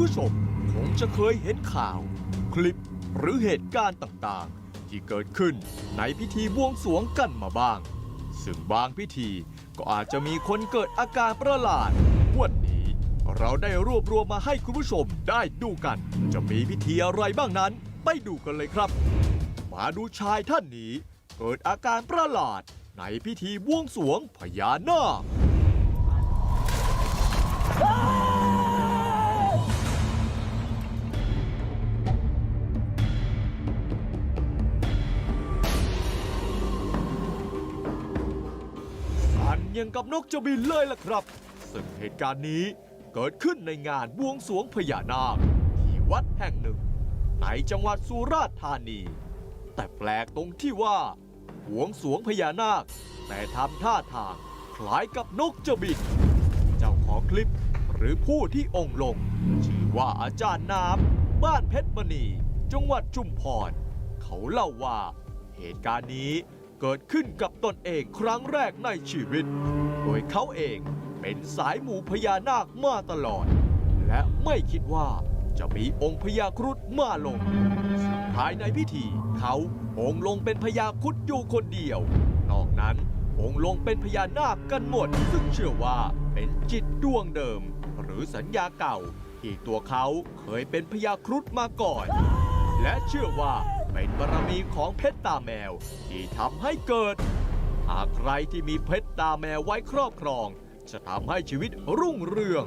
ผู้ชมคงจะเคยเห็นข่าว คลิปหรือเหตุการณ์ต่างๆ ที่เกิดขึ้นในพิธีบวงสรวงกันมาบ้าง ซึ่งบางพิธีก็อาจจะมีคนเกิดอาการประหลาดวันนี้เราได้รวบรวมมาให้คุณผู้ชมได้ดูกัน จะมีพิธีอะไรบ้างนั้น ไปดูกันเลยครับ มาดูชายท่านนี้เกิดอาการประหลาดในพิธีบวงสรวงพญานาค ยังกับนกจะบินเลยล่ะครับ ซึ่งเหตุการณ์นี้เกิดขึ้นในงานบวงสรวงพญานาคที่วัดแห่งหนึ่ง ในจังหวัดสุราษฎร์ธานี แต่แปลกตรงที่ว่าบวงสรวงพญานาค แต่ทำท่าทางคล้ายกับนกจะบิน เจ้าของคลิปหรือผู้ที่องค์ลง ชื่อว่าอาจารย์น้ำบ้านเพชรมณี จังหวัดชุมพร เขาเล่าว่าเหตุการณ์นี้ เกิดขึ้นกับตนเองครั้งแรกในชีวิต โดยเขาเองเป็นสายหมู่พญานาคมาตลอด และไม่คิดว่าจะมีองค์พญาครุฑมาลงซึ่งภายในพิธีเขาองค์ลงเป็นพญาครุฑอยู่คนเดียว นอกนั้นองค์ลงเป็นพญานาคกันหมด ซึ่งเชื่อว่าเป็นจิตดวงเดิม หรือสัญญาเก่า ที่ตัวเขาเคยเป็นพญาครุฑมาก่อน และเชื่อว่า เป็นบารมีของเพชรตาแมว ที่ทำให้เกิด หากใครที่มีเพชรตาแมวไว้ครอบครอง จะทำให้ชีวิตรุ่งเรือง